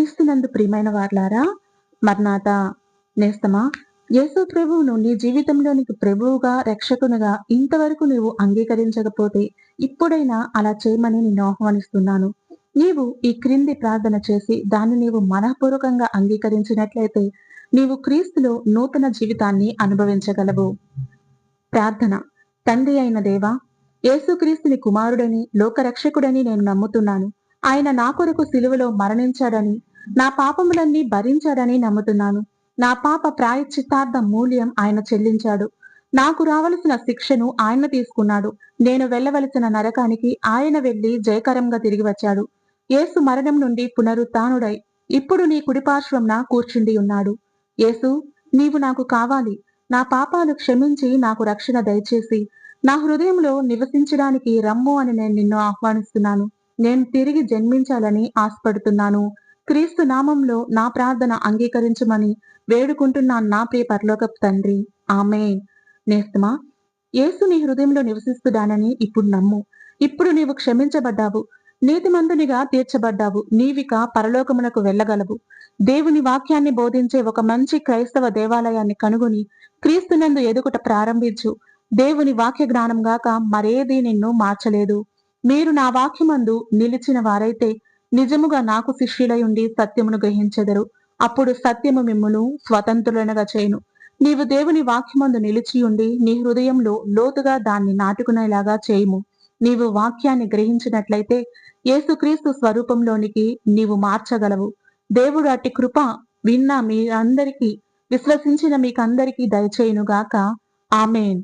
క్రీస్తునందు ప్రియమైన వార్లారా మర్నాత నేస్తమా? యేసు ప్రభువును నీ జీవితంలో నీకు ప్రభువుగా రక్షకునిగా ఇంతవరకు నీవు అంగీకరించకపోతే ఇప్పుడైనా అలా చేయమని నేను ఆహ్వానిస్తున్నాను. నీవు ఈ క్రింది ప్రార్థన చేసి దాన్ని నీవు మనఃపూర్వకంగా అంగీకరించినట్లయితే నీవు క్రీస్తులో నూతన జీవితాన్ని అనుభవించగలవు. ప్రార్థన. తండ్రి అయిన దేవా యేసుక్రీస్తుని కుమారుడని లోకరక్షకుడని నేను నమ్ముతున్నాను. ఆయన నా కొరకు సిలువలో మరణించాడని నా పాపములన్నీ భరించాడని నమ్ముతున్నాను. నా పాప ప్రాయశ్చిత్తార్థ మూల్యం ఆయన చెల్లించాడు. నాకు రావలసిన శిక్షను ఆయన తీసుకున్నాడు. నేను వెళ్ళవలసిన నరకానికి ఆయన వెళ్ళి జయకరంగా తిరిగి వచ్చాడు. యేసు మరణం నుండి పునరుత్డై ఇప్పుడు నీ కుడిపార్శ్వంన కూర్చుండి ఉన్నాడు. యేసు నీవు నాకు కావాలి. నా పాపాలు క్షమించి నాకు రక్షణ దయచేసి నా హృదయంలో నివసించడానికి రమ్ము అని నేను నిన్ను ఆహ్వానిస్తున్నాను. నేను తిరిగి జన్మించాలని ఆశపడుతున్నాను. క్రీస్తు నామంలో నా ప్రార్థన అంగీకరించమని వేడుకుంటున్నాను నా ప్రియ పరలోకపు తండ్రి. ఆమె నేస్తమా? యేసు నీ హృదయంలో నివసిస్తుడానని ఇప్పుడు నమ్ము. ఇప్పుడు నీవు క్షమించబడ్డావు. నీతిమంతునిగా తీర్చబడ్డావు. నీవిక పరలోకమునకు వెళ్ళగలవు. దేవుని వాక్యాన్ని బోధించే ఒక మంచి క్రైస్తవ దేవాలయాన్ని కనుగొని క్రీస్తునందు ఎదుగుట ప్రారంభించు. దేవుని వాక్య జ్ఞానం గాక మరేది నిన్ను మార్చలేదు. మీరు నా వాక్యమందు నిలిచిన వారైతే నిజముగా నాకు శిష్యులై ఉండి సత్యమును గ్రహించెదరు. అప్పుడు సత్యము మిమ్మును స్వతంత్రులనగా చేయను. నీవు దేవుని వాక్యమందు నిలిచి ఉండి నీ హృదయంలో లోతుగా దాన్ని నాటుకునేలాగా చేయము. నీవు వాక్యాన్ని గ్రహించినట్లయితే యేసుక్రీస్తు స్వరూపంలోనికి నీవు మార్చగలవు. దేవుడు అట్టి కృప విన్న మీ అందరికీ విశ్వసించిన మీకందరికీ దయచేయునుగాక. ఆమెన్.